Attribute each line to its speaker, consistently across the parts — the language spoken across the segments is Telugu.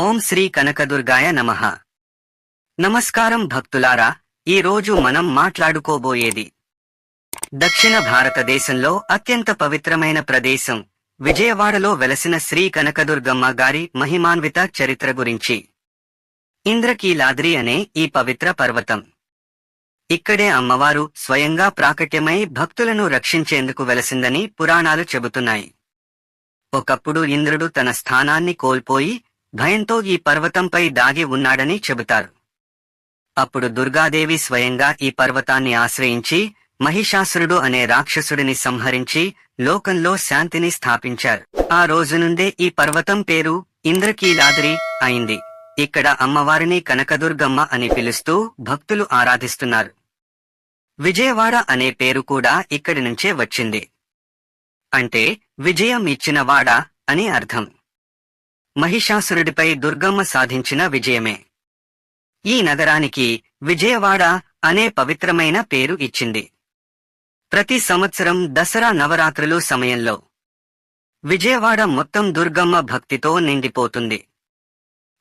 Speaker 1: ఓం శ్రీ కనకదుర్గాయ నమః. నమస్కారం భక్తులారా ఈ రోజు మనం మాట్లాడుకోబోయేది. దక్షిణ భారతదేశంలో అత్యంత పవిత్రమైన ప్రదేశం విజయవాడలో వెలసిన శ్రీ కనకదుర్గమ్మ గారి మహిమాన్విత చరిత్ర గురించి. ఇంద్రకీలాద్రి అనే ఈ పవిత్ర పర్వతం. ఇక్కడే అమ్మవారు స్వయంగా ప్రాకట్యమై భక్తులను రక్షించేందుకు వెలసిందని పురాణాలు చెబుతున్నాయి. ఒకప్పుడు ఇంద్రుడు తన స్థానాన్ని కోల్పోయి భయంతో ఈ పర్వతంపై దాగి ఉన్నాడని చెబుతారు. అప్పుడు దుర్గాదేవి స్వయంగా ఈ పర్వతాన్ని ఆశ్రయించి మహిషాసురుడు అనే రాక్షసుడిని సంహరించి లోకంలో శాంతిని స్థాపించారు. ఆ రోజు నుండే ఈ పర్వతం పేరు ఇంద్రకీలాద్రి అయింది. ఇక్కడ అమ్మవారిని కనకదుర్గమ్మ అని పిలుస్తూ భక్తులు ఆరాధిస్తున్నారు. విజయవాడ అనే పేరు కూడా ఇక్కడి నుంచే వచ్చింది. అంటే విజయం ఇచ్చినవాడ అని అర్థం. మహిషాసురుడిపై దుర్గమ్మ సాధించిన విజయమే. ఈ నగరానికి విజయవాడ అనే పవిత్రమైన పేరు ఇచ్చింది. ప్రతి సంవత్సరం దసరా నవరాత్రులు సమయంలో విజయవాడ మొత్తం దుర్గమ్మ భక్తితో నిండిపోతుంది.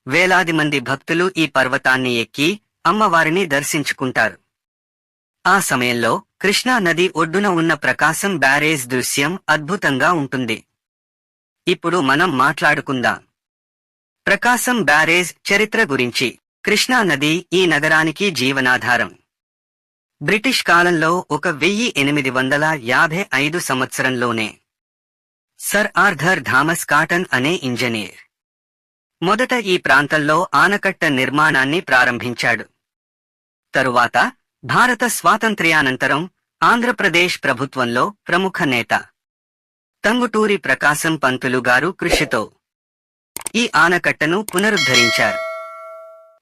Speaker 1: వేలాది మంది భక్తులు ఈ పర్వతాన్ని ఎక్కి అమ్మవారిని దర్శించుకుంటారు. ఆ సమయంలో కృష్ణా నది ఒడ్డున ఉన్న ప్రకాశం బ్యారేజ్ దృశ్యం అద్భుతంగా ఉంటుంది. ఇప్పుడు మనం మాట్లాడుకుందాం. ప్రకాశం బ్యారేజ్ చరిత్ర గురించి. కృష్ణా నది ఈ నగరానికి జీవనాధారం. బ్రిటిష్ కాలంలో ఒక వెయ్యి ఎనిమిది వందల యాభై ఐదు సంవత్సరంలోనే. సర్ ఆర్థర్ థామస్ కాటన్ అనే ఇంజనీర్. మొదట ఈ ప్రాంతంలో ఆనకట్ట నిర్మాణాన్ని ప్రారంభించాడు. తరువాత భారత స్వాతంత్ర్యానంతరం ఆంధ్రప్రదేశ్ ప్రభుత్వంలో ప్రముఖ నేత. తంగుటూరి ప్రకాశం పంతులు గారు కృషితో. ఈ ఆనకట్టను పునరుద్ధరించారు.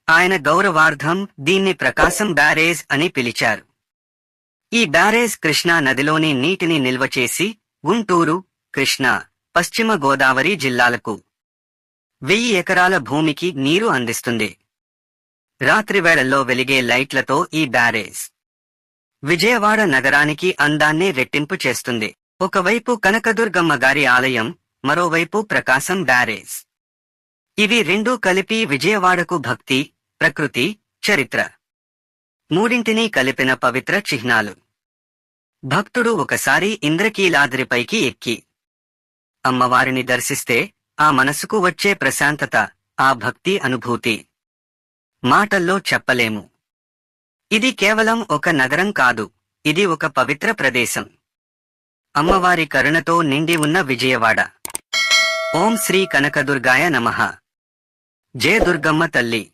Speaker 1: ఆయన గౌరవార్థం దీన్ని ప్రకాశం బ్యారేజ్ అని పిలిచారు. ఈ బ్యారేజ్ కృష్ణా నదిలోని నీటిని నిల్వ చేసి గుంటూరు కృష్ణా పశ్చిమ గోదావరి జిల్లాలకు వెయ్యి ఎకరాల భూమికి నీరు అందిస్తుంది. రాత్రివేళల్లో వెలిగే లైట్లతో ఈ బ్యారేజ్ విజయవాడ నగరానికి అందాన్ని రెట్టింపు చేస్తుంది. ఒకవైపు కనకదుర్గమ్మ గారి ఆలయం మరోవైపు ప్రకాశం బ్యారేజ్. ఇవి రెండూ కలిపి విజయవాడకు భక్తి ప్రకృతి చరిత్ర. మూడింటినీ కలిపిన పవిత్ర చిహ్నాలు. భక్తుడు ఒకసారి ఇంద్రకీలాద్రిపైకి ఎక్కి. అమ్మవారిని దర్శిస్తే ఆ మనసుకు వచ్చే ప్రశాంతత ఆ భక్తి అనుభూతి. మాటల్లో చెప్పలేము. ఇది కేవలం ఒక నగరం కాదు ఇది ఒక పవిత్ర ప్రదేశం. అమ్మవారి కరుణతో నిండి ఉన్న విజయవాడ. ఓం శ్రీ కనకదుర్గాయ నమః. జయ దుర్గమ్మ తల్లి.